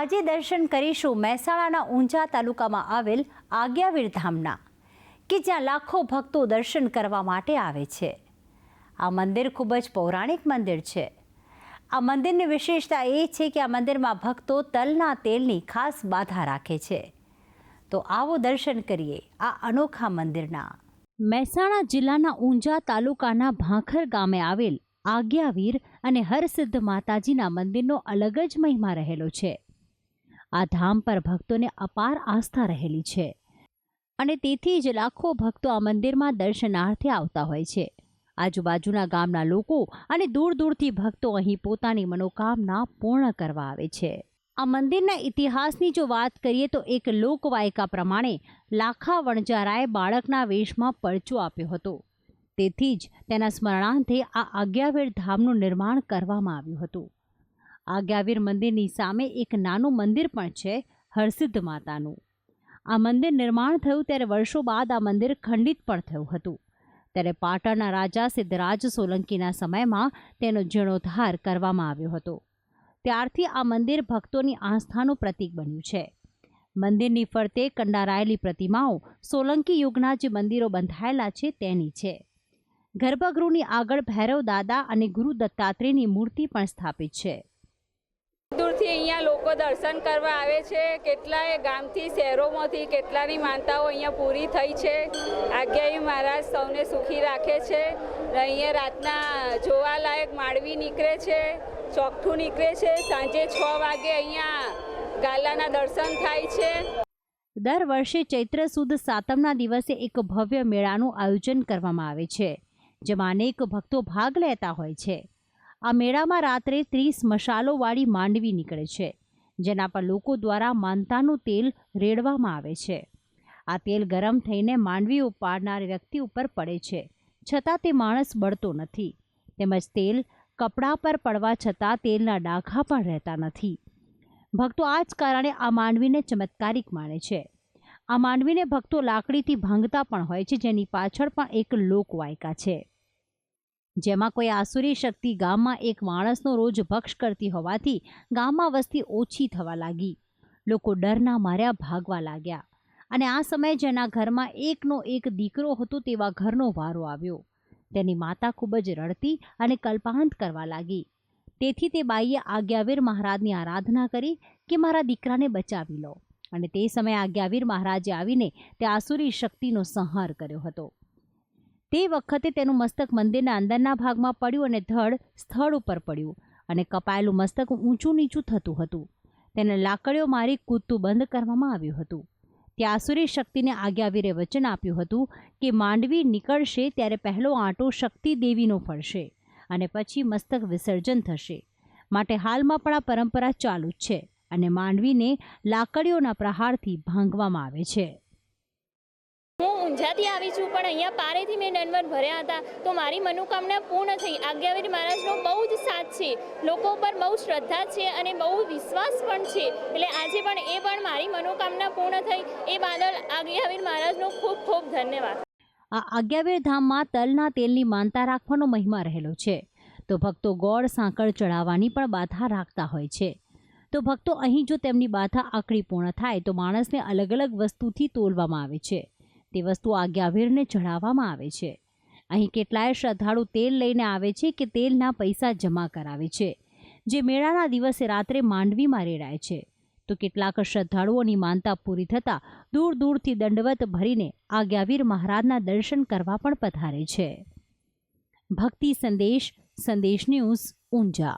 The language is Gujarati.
આજે દર્શન કરીશું મહેસાણાના ઊંઝા તાલુકામાં આવેલ આજ્ઞાવીર ધામના, કે જ્યાં લાખો ભક્તો દર્શન કરવા માટે આવે છે. આ મંદિર ખૂબ જ પૌરાણિક મંદિર છે. આ મંદિરની વિશેષતા એ છે કે આ મંદિરમાં ભક્તો તલના તેલની ખાસ બાધા રાખે છે. તો આવો દર્શન કરીએ આ અનોખા મંદિરના. મહેસાણા જિલ્લાના ઊંઝા તાલુકાના ભાંખર ગામે આવેલ આજ્ઞાવીર અને હરસિદ્ધ માતાજીના મંદિરનો અલગ જ મહિમા રહેલો છે. આ ધામ પર ભક્તોને અપાર આસ્થા રહેલી છે. અને તેથી જ લાખો ભક્તો આ મંદિરમાં દર્શનાર્થે આવતા હોય છે. આજુબાજુના ગામના લોકો અને દૂર દૂરથી ભક્તો અહીં પોતાની મનોકામના પૂર્ણ કરવા આવે છે. આ મંદિરના ઇતિહાસની જો વાત કરીએ તો એક લોકવાયકા પ્રમાણે લાખા વણજારાએ બાળકના વેશમાં પરચો આપ્યો હતો. તેથી જ તેના સ્મરણાર્થે આ આજ્ઞાવીર ધામનું નિર્માણ કરવામાં આવ્યું હતું. આજ્ઞાવીર મંદિરની સામે એક નાનું મંદિર પણ છે, હરસિદ્ધ માતાનું. આ મંદિર નિર્માણ થયું ત્યારે વર્ષો બાદ આ મંદિર ખંડિત પણ થયું હતું. ત્યારે પાટણના રાજા સિદ્ધરાજ સોલંકીના સમયમાં તેનો જીર્ણોદ્ધાર કરવામાં આવ્યો હતો. ત્યારથી આ મંદિર ભક્તોની આસ્થાનું પ્રતીક બન્યું છે. મંદિરની ફરતે કંડારાયેલી પ્રતિમાઓ સોલંકી યુગના જે મંદિરો બંધાયેલા છે તેની છે. ગર્ભગૃહની આગળ ભૈરવ દાદા અને ગુરુ દત્તાત્રેયની મૂર્તિ પણ સ્થાપિત છે. દૂરથી અહીંયા લોકો દર્શન કરવા આવે છે. કેટલાય ગામથી, શહેરોમાંથી કેટલાની માનતાઓ અહીંયા પૂરી થઈ છે. આજ્ઞાવી મહારાજ સૌને સુખી રાખે છે. અહીંયા રાતના જોવાલાયક માળવી નીકળે છે, ચોકઠું નીકળે છે. સાંજે છ વાગે અહીંયા ગાલાના દર્શન થાય છે. દર વર્ષે ચૈત્ર સુદ સાતમના દિવસે એક ભવ્ય મેળાનું આયોજન કરવામાં આવે છે, જેમાં અનેક ભક્તો ભાગ લેતા હોય છે. આ મેળામાં રાત્રે ત્રીસ મશાલોવાળી માંડવી નીકળે છે, જેના પર લોકો દ્વારા માનતાનું તેલ રેડવામાં આવે છે. આ તેલ ગરમ થઈને માંડવી ઉપાડનાર વ્યક્તિ ઉપર પડે છે, છતાં તે માણસ બળતો નથી. તેમજ તેલ કપડાં પર પડવા છતાં તેલના ડાઘા પણ રહેતા નથી. ભક્તો આ જ કારણે આ માંડવીને ચમત્કારિક માને છે. આ માંડવીને ભક્તો લાકડીથી ભાંગતા પણ હોય છે, જેની પાછળ પણ એક લોકવાયકા છે. જેમાં કોઈ આસુરી શક્તિ ગામમાં એક માણસનો રોજ ભક્ષ કરતી હોવાથી ગામમાં વસ્તી ઓછી થવા લાગી. લોકો ડરના માર્યા ભાગવા લાગ્યા. અને આ સમયે જેના ઘરમાં એકનો એક દીકરો હતો તેવા ઘરનો વારો આવ્યો. તેની માતા ખૂબ જ રડતી અને કલ્પાંત કરવા લાગી. તેથી તે બાઈએ આજ્ઞાવીર મહારાજની આરાધના કરી કે મારા દીકરાને બચાવી લો. અને તે સમયે આજ્ઞાવીર મહારાજે આવીને તે આસુરી શક્તિનો સંહાર કર્યો હતો. તે વખતે તેનું મસ્તક મંદિરના અંદરના ભાગમાં પડ્યું અને ધડ સ્થળ ઉપર પડ્યું અને કપાયેલું મસ્તક ઊંચું નીચું થતું હતું. તેને લાકડીઓ મારી કૂદતું બંધ કરવામાં આવ્યું હતું. ત્યાં આસુરી શક્તિને આજ્ઞાવીરે વચન આપ્યું હતું કે માંડવી નીકળશે ત્યારે પહેલો આંટો શક્તિ દેવીનો ફળશે અને પછી મસ્તક વિસર્જન થશે. માટે હાલમાં પણ આ પરંપરા ચાલુ જ છે અને માંડવીને લાકડીઓના પ્રહારથી ભાંગવામાં આવે છે. હું ઊંઝાથી આવી છું, પણ અહીંયા પારેથી મેં દંડવત ભર્યા હતા. તો મારી મનોકામના પૂર્ણ થઈ. આજ્ઞાવીર મહારાજનો બહુ જ સાથ છે. લોકો પર બહુ શ્રદ્ધા છે અને બહુ વિશ્વાસ પણ છે. એટલે આજે પણ એ પણ મારી મનોકામના પૂર્ણ થઈ. એ બાદલ આજ્ઞાવીર મહારાજનો ખૂબ ખૂબ ધન્યવાદ. આ આજ્ઞાવીર ધામમાં તલના તેલની માનતા રાખવાનો મહિમા રહેલો છે. તો ભક્તો ગોળ સાંકળ ચડાવવાની પણ બાધા રાખતા હોય છે. તો ભક્તો અહીં જો તેમની બાધા આકડી પૂર્ણ થાય, તો માણસને અલગ અલગ વસ્તુથી તોલવામાં આવે છે. તે વસ્તુ આજ્ઞાવીરને ચઢાવવામાં આવે છે. અહીં કેટલાય શ્રદ્ધાળુ તેલ લઈને આવે છે કે તેલના પૈસા જમા કરાવે છે, જે મેળાના દિવસે રાત્રે માંડવીમાં રેડાય છે. તો કેટલાક શ્રદ્ધાળુઓની માનતા પૂરી થતાં દૂર દૂરથી દંડવત ભરીને આજ્ઞાવીર મહારાજના દર્શન કરવા પણ પધારે છે. ભક્તિ સંદેશ સંદેશ ન્યૂઝ ઊંઝા.